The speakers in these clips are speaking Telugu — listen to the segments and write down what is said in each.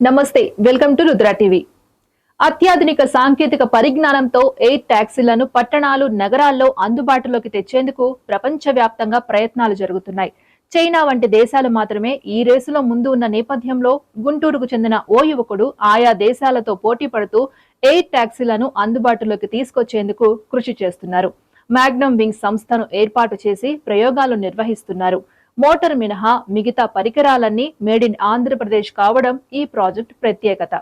నమస్తే వెల్కమ్ టు రుద్రా టీవీ. అత్యాధునిక సాంకేతిక పరిజ్ఞానంతో ఎయిర్ ట్యాక్సీలను పట్టణాలు నగరాల్లో అందుబాటులోకి తెచ్చేందుకు ప్రపంచవ్యాప్తంగా ప్రయత్నాలు జరుగుతున్నాయి. చైనా వంటి దేశాలు మాత్రమే ఈ రేసులో ముందు ఉన్న నేపథ్యంలో గుంటూరుకు చెందిన ఓ యువకుడు ఆయా దేశాలతో పోటీ పడుతూ ఎయిర్ ట్యాక్సీలను అందుబాటులోకి తీసుకొచ్చేందుకు కృషి చేస్తున్నారు. మ్యాగ్నమ్ వింగ్ సంస్థను ఏర్పాటు చేసి ప్రయోగాలు నిర్వహిస్తున్నారు. మోటార్ మినహా మిగతా పరికరాలన్నీ మేడ్ ఇన్ ఆంధ్రప్రదేశ్ కావడం ఈ ప్రాజెక్ట్ ప్రత్యేకత.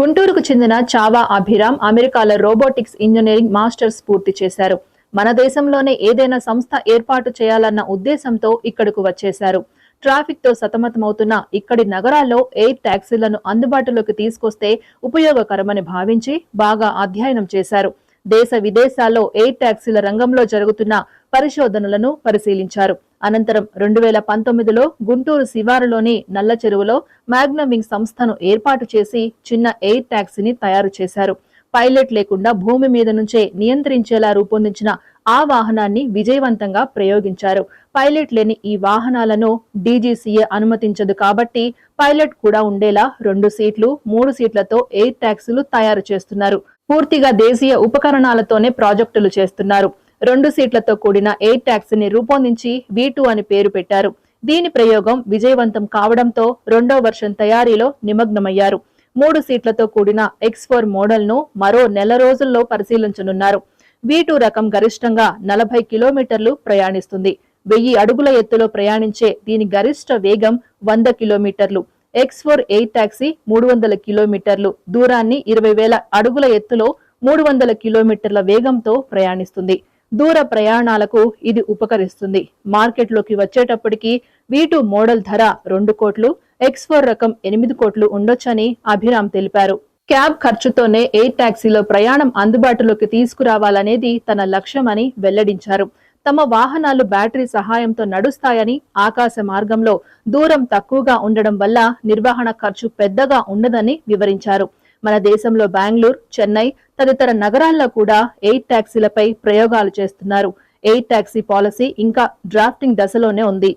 గుంటూరుకు చెందిన చావా అభిరామ్ అమెరికాలో రోబోటిక్స్ ఇంజనీరింగ్ మాస్టర్స్ పూర్తి చేశారు. మన దేశంలోనే ఏదైనా సంస్థ ఏర్పాటు చేయాలన్న ఉద్దేశంతో ఇక్కడకు వచ్చేశారు. ట్రాఫిక్తో సతమతమవుతున్న ఇక్కడి నగరాల్లో ఎయిర్ ట్యాక్సీలను అందుబాటులోకి తీసుకొస్తే ఉపయోగకరమని భావించి బాగా అధ్యయనం చేశారు. దేశ విదేశాల్లో ఎయిర్ ట్యాక్సీల రంగంలో జరుగుతున్న పరిశోధనలను పరిశీలించారు. అనంతరం రెండు వేల పంతొమ్మిదిలో గుంటూరు శివారులోని నల్ల చెరువులో మ్యాగ్నమింగ్ సంస్థను ఏర్పాటు చేసి చిన్న ఎయిర్ ట్యాక్సీని తయారు చేశారు. పైలట్ లేకుండా భూమి మీద నుంచే నియంత్రించేలా రూపొందించిన ఆ వాహనాన్ని విజయవంతంగా ప్రయోగించారు. పైలట్ లేని ఈ వాహనాలను డీజీసీఏ అనుమతించదు కాబట్టి పైలట్ కూడా ఉండేలా రెండు సీట్లు మూడు సీట్లతో ఎయిర్ ట్యాక్సీలు తయారు చేస్తున్నారు. పూర్తిగా దేశీయ ఉపకరణాలతోనే ప్రాజెక్టులు చేస్తున్నారు. రెండు సీట్లతో కూడిన ఎయిర్ ట్యాక్సీని రూపొందించి వీ అని పేరు పెట్టారు. దీని ప్రయోగం విజయవంతం కావడంతో రెండో వర్షం తయారీలో నిమగ్నమయ్యారు. మూడు సీట్లతో కూడిన ఎక్స్ ఫోర్ మోడల్ను మరో నెల రోజుల్లో పరిశీలించనున్నారు. వీ రకం గరిష్టంగా నలభై కిలోమీటర్లు ప్రయాణిస్తుంది. వెయ్యి అడుగుల ఎత్తులో ప్రయాణించే దీని గరిష్ట వేగం వంద కిలోమీటర్లు. ఎక్స్ ఫోర్ ఎయిట్ టాక్సీ మూడు వందల కిలోమీటర్లు. దూరాన్ని ఇరవై వేల అడుగుల ఎత్తులో మూడు వందల కిలోమీటర్ల వేగంతో ప్రయాణిస్తుంది. దూర ప్రయాణాలకు ఇది ఉపకరిస్తుంది. మార్కెట్లోకి వచ్చేటప్పటికి వీటు మోడల్ ధర రెండు కోట్లు ఎక్స్ ఫోర్ రకం ఎనిమిది కోట్లు ఉండొచ్చని అభిరామ్ తెలిపారు. క్యాబ్ ఖర్చుతోనే ఎయిర్ టాక్సీలో ప్రయాణం అందుబాటులోకి తీసుకురావాలనేది తన లక్ష్యమని వెల్లడించారు. తమ వాహనాలు బ్యాటరీ సహాయంతో నడుస్తాయని ఆకాశ మార్గంలో దూరం తక్కువగా ఉండడం వల్ల నిర్వహణ ఖర్చు పెద్దగా ఉండదని వివరించారు. మన దేశంలో బెంగళూరు చెన్నై తదితర నగరాల్లో కూడా ఎయిర్ ట్యాక్సీలపై ప్రయోగాలు చేస్తున్నారు. ఎయిర్ ట్యాక్సీ పాలసీ ఇంకా డ్రాఫ్టింగ్ దశలోనే ఉంది.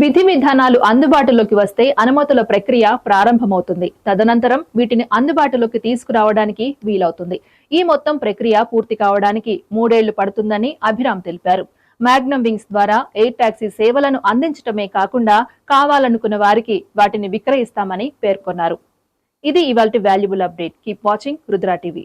విధి విధానాలు అందుబాటులోకి వస్తే అనుమతుల ప్రక్రియ ప్రారంభమవుతుంది. తదనంతరం వీటిని అందుబాటులోకి తీసుకురావడానికి వీలవుతుంది. ఈ మొత్తం ప్రక్రియ పూర్తి కావడానికి మూడేళ్ళు పడుతుందని అభిరామ్ తెలిపారు. మ్యాగ్నమ్ వింగ్స్ ద్వారా ఎయిర్ టాక్సీ సేవలను అందించటమే కాకుండా కావాలనుకున్న వారికి వాటిని విక్రయిస్తామని పేర్కొన్నారు. ఇది ఇవాళ valuable update. Keep watching Rudra TV